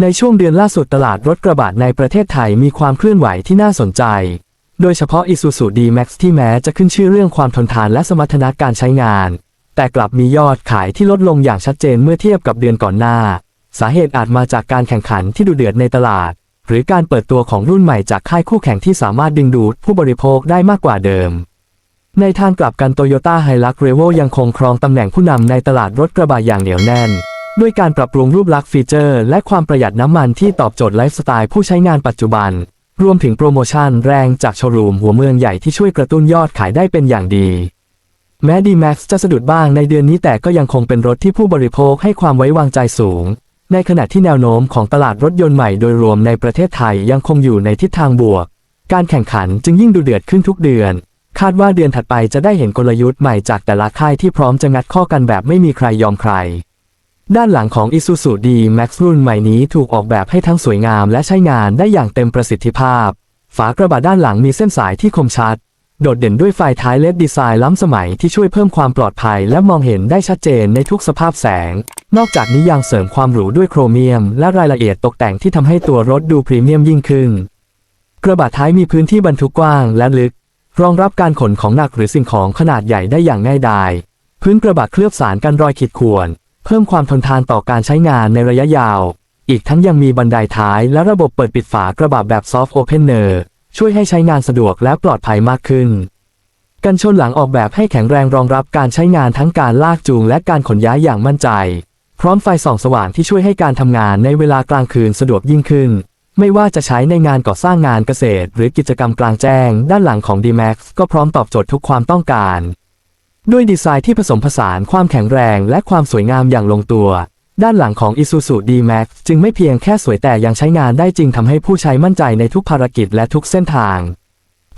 ในช่วงเดือนล่าสุดตลาดรถกระบะในประเทศไทยมีความเคลื่อนไหวที่น่าสนใจ โดยเฉพาะ Isuzu D-Max ที่แม้จะขึ้นชื่อเรื่องความทนทานและสมรรถนะการใช้งาน แต่กลับมียอดขายที่ลดลงอย่างชัดเจนเมื่อเทียบกับเดือนก่อนหน้า สาเหตุอาจมาจากการแข่งขันที่ดุเดือดในตลาด หรือการเปิดตัวของรุ่นใหม่จากค่ายคู่แข่งที่สามารถดึงดูดผู้บริโภคได้มากกว่าเดิม ในทางกลับกันโตโยต้าไฮลักเรโวยังคงครองตำแหน่งผู้นำในตลาดรถกระบะอย่างเหนียวแน่น ด้วยการปรับปรุงรูปลักษณ์ฟีเจอร์ และความประหยัดน้ำมันที่ตอบโจทย์ไลฟ์สไตล์ผู้ใช้งานปัจจุบัน รวมถึงโปรโมชั่นแรงจากโชว์รูมหัวเมืองใหญ่ที่ช่วยกระตุ้นยอดขายได้เป็นอย่างดี แม้ D-Max จะสะดุดบ้างในเดือนนี้แต่ก็ยังคงเป็นรถที่ผู้บริโภคให้ความไว้วางใจสูง ในขณะที่แนวโน้มของตลาดรถยนต์ใหม่โดยรวมในประเทศไทยยังคงอยู่ในทิศทางบวก การแข่งขันจึงยิ่งดูเดือดขึ้นทุกเดือน คาดว่าเดือนถัดไปจะได้เห็นกลยุทธ์ใหม่จากแต่ละค่ายที่พร้อมจะงัดข้อกันแบบไม่มีใครยอมใคร ด้านหลังของ Isuzu D-Max รุ่นใหม่นี้ถูกออกแบบให้ทั้งสวยงามและใช้งานได้อย่างเต็มประสิทธิภาพ ฝากระบะด้านหลังมีเส้นสายที่คมชัด โดดเด่นด้วยไฟท้ายเลดดีไซน์ล้ำสมัยที่ช่วยเพิ่มความปลอดภัยและมองเห็นได้ชัดเจนในทุกสภาพแสง นอกจากนี้ยังเสริมความหรูด้วยโครเมียม และรายละเอียดตกแต่งที่ทำให้ตัวรถดูพรีเมียมยิ่งขึ้น กระบะท้ายมีพื้นที่บรรทุกกว้างและลึก รองรับการขนของหนักหรือสิ่งของขนาดใหญ่ได้อย่างง่ายดาย พื้นกระบะเคลือบสารกันรอยขีดข่วน เพิ่มความทนทานต่อการใช้งานในระยะยาว อีกทั้งยังมีบันไดท้ายและระบบเปิดปิดฝากระบะแบบซอฟต์โอเพนเนอร์ช่วยให้ใช้งานสะดวกและปลอดภัยมากขึ้น กันชนหลังออกแบบให้แข็งแรงรองรับการใช้งานทั้งการลากจูงและการขนย้ายอย่างมั่นใจ พร้อมไฟส่องสว่างที่ช่วยให้การทำงานในเวลากลางคืนสะดวกยิ่งขึ้น ไม่ว่าจะใช้ในงานก่อสร้างงานเกษตร หรือกิจกรรมกลางแจ้ง ด้านหลังของ D-Max ก็พร้อมตอบโจทย์ทุกความต้องการ ด้วยดีไซน์ที่ผสมผสานความแข็งแรงและความสวยงามอย่างลงตัว ด้านหลังของ Isuzu D-Max จึงไม่เพียงแค่สวยแต่ยังใช้งานได้จริงทำให้ผู้ใช้มั่นใจในทุกภารกิจและทุกเส้นทาง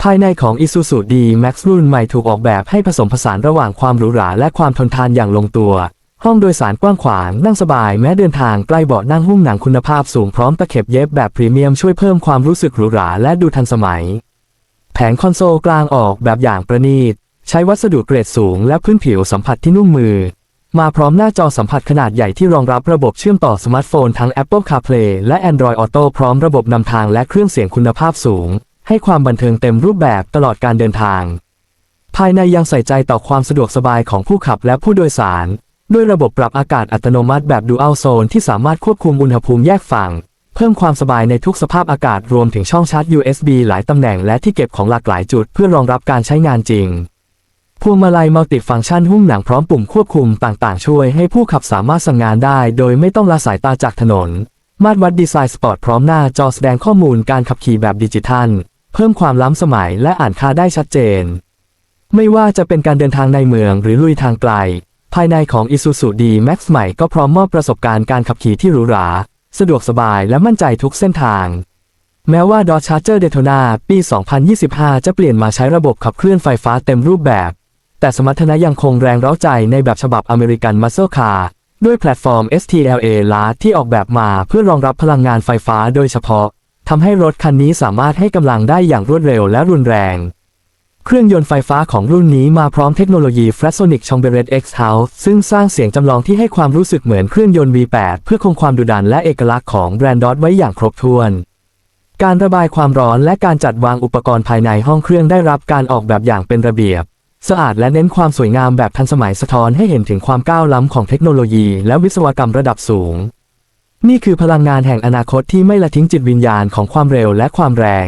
ภายในของ Isuzu D-Max รุ่นใหม่ถูกออกแบบให้ผสมผสานระหว่างความหรูหราและความทนทานอย่างลงตัว ห้องโดยสารกว้างขวางนั่งสบายแม้เดินทางใกล้เบาะนั่งหุ้มหนังคุณภาพสูงพร้อมตะเข็บเย็บแบบพรีเมียมช่วยเพิ่มความรู้สึกหรูหราและดูทันสมัย แผงคอนโซลกลางออกแบบอย่างประณีต ใช้วัสดุเกรดสูงและพื้นผิวสัมผัสที่นุ่มมือ มาพร้อมหน้าจอสัมผัสขนาดใหญ่ที่รองรับระบบเชื่อมต่อสมาร์ทโฟนทั้ง Apple CarPlay และ Android Auto พร้อมระบบนำทางและเครื่องเสียงคุณภาพสูง ให้ความบันเทิงเต็มรูปแบบตลอดการเดินทาง ภายในยังใส่ใจต่อความสะดวกสบายของผู้ขับและผู้โดยสาร ด้วยระบบปรับอากาศอัตโนมัติแบบ Dual Zone ที่สามารถควบคุมอุณหภูมิแยกฝั่งเพิ่มความสบายในทุกสภาพอากาศรวมถึงช่องชาร์จ USB หลายตำแหน่งและที่เก็บของหลากหลายจุดเพื่อรองรับการใช้งานจริง พวงมาลัยมัลติฟังก์ชันหุ้มหนังพร้อมปุ่มควบคุมต่างๆ ช่วยให้ผู้ขับสามารถสั่งงานได้ โดยไม่ต้องละสายตาจากถนน มาตรวัดดีไซน์สปอร์ตพร้อมหน้าจอแสดงข้อมูลการขับขี่แบบดิจิทัล เพิ่มความล้ำสมัยและอ่านค่าได้ชัดเจน ไม่ว่าจะเป็นการเดินทางในเมืองหรือลุยทางไกล ภายในของ Isuzu D-Max ใหม่ก็พร้อมมอบประสบการณ์การขับขี่ที่หรูหรา สะดวกสบายและมั่นใจทุกเส้นทางแม้ว่า Dodge Charger Daytona ปี 2025 จะเปลี่ยนมาใช้ระบบขับเคลื่อนไฟฟ้าเต็มรูปแบบ แต่สมรรถนะยังคงแรงเร้าใจในแบบฉบับอเมริกัน Muscle Car ด้วยแพลตฟอร์ม STLA l a ที่ออกแบบมาเพื่อรองรับพลังงานไฟฟ้าโดยเฉพาะทำให้รถคันนี้สามารถให้กำลังได้อย่างรวดเร็วและรุนแรง เครื่องยนต์ไฟฟ้าของรุ่นนี้มาพร้อมเทคโนโลยี Flatsonic c h o m b e r e t X House ซึ่งสร้างเสียงจำลองที่ให้ความรู้สึกเหมือนเครื่องยนต์ V8 เพื่อคงความดุดันและเอกลักษณ์ของแบรนด์ดอทไว้อย่างครบถ้วนการระบายความร้อนและการจัดวางอุปกรณ์ภายในห้องเครื่องได้รับการออกแบบอย่างเป็นระเบียบ สะอาดและเน้นความสวยงามแบบทันสมัยสะท้อนให้เห็นถึงความก้าวล้ำของเทคโนโลยีและวิศวกรรมระดับสูง นี่คือพลังงานแห่งอนาคตที่ไม่ละทิ้งจิตวิญญาณของความเร็วและความแรง